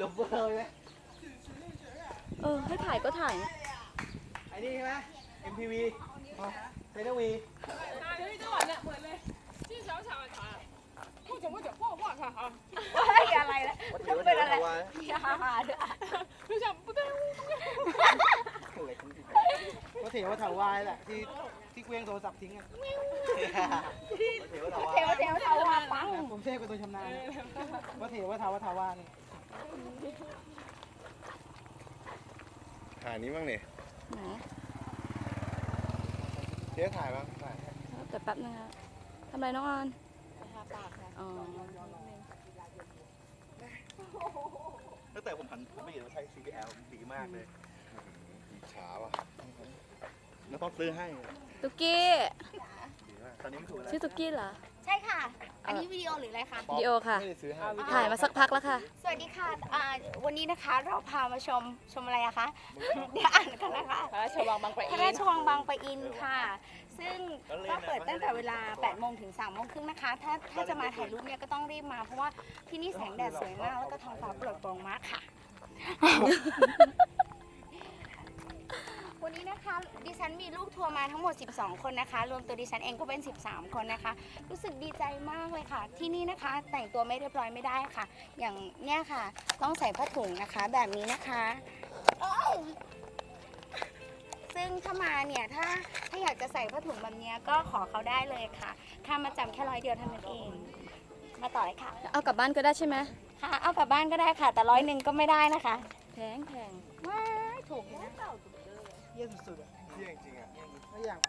ลบเบอร์ไหมเออ ให้ถ่ายก็ถ่ายไอ้นี่ใช่ไหม MTV เซนวีเฮ้ยอะไรนะเป็นอะไรอย่าหาด้วยก็เถวถาวายแหละที่ที่เคว้งโทรศัพท์ทิ้งอะเถวถาวาเทวเทวเทวาปังผมเทพเป็นตัวชำนาญว่าเถวถาวถาวานี่ ถ่ายนี้บ้างนี่ไหนเจ๊ถ่ายบ้างถ่ายแต่แป๊บนึงครับทำไรน้องออนอ๋อตั้งแต่ผมหันผมไม่เห็นว่าใช้ CBL ดีมากเลยอิจฉาว่ะแล้วต้องซื้อให้ ตุกกี้ดีมากตอนนี้ไม่ถูกแล้วชื่อตุกกี้เหรอ ใช่ค่ะอั นนี้วิดีโอหรืออะไรคะ วิดีโอค่ะ ไม่ได้ซื้อให้ถ่ายมาสักพักแล้วค่ะ สวัสดีค่ะอ่าวันนี้นะคะเราพามาชมชมอะไรอะคะ เดี๋ยวอ่านกันนะคะ พระราชวังบางปะพระราชวังบางปะอินค่ะ ซึ่งก็เปิดตั้งแต่เวลา 8 โมงถึง 3 โมงครึ่งนะคะ ถ้าถ้าจะมาถ่ายรูปเนี่ยก็ต้องรีบมา เพราะว่าที่นี่แสงแดดสวยมาก แล้วก็ท้องฟ้าโปร่งโปร่งมากค่ะ วันนี้นะคะ ดิฉันมีลูกทัวร์มาทั้งหมด 12 คนนะคะ รวมตัวดิฉันเองก็เป็น 13 คนนะคะ รู้สึกดีใจมากเลยค่ะ ที่นี่นะคะ แต่งตัวไม่เรียบร้อยไม่ได้ค่ะ อย่างเนี้ยค่ะ ต้องใส่ผ้าถุงนะคะ แบบนี้นะคะเอ้ยซึ่งถ้ามาเนี่ยถ้าถ้าอยากจะใส่ผ้าถุงแบบเนี้ยก็ขอเขาได้เลยค่ะค่ามาจำแค่ร้อยเดียวเท่านั้นเอง มาต่อเลยค่ะ เอากลับบ้านก็ได้ใช่ไหมค่ะ เอากลับบ้านก็ได้ค่ะ แต่ร้อยหนึ่งก็ไม่ได้นะคะ แพงแพงว้ายถูกอยู่นะ เยี่ยสุดๆอะเ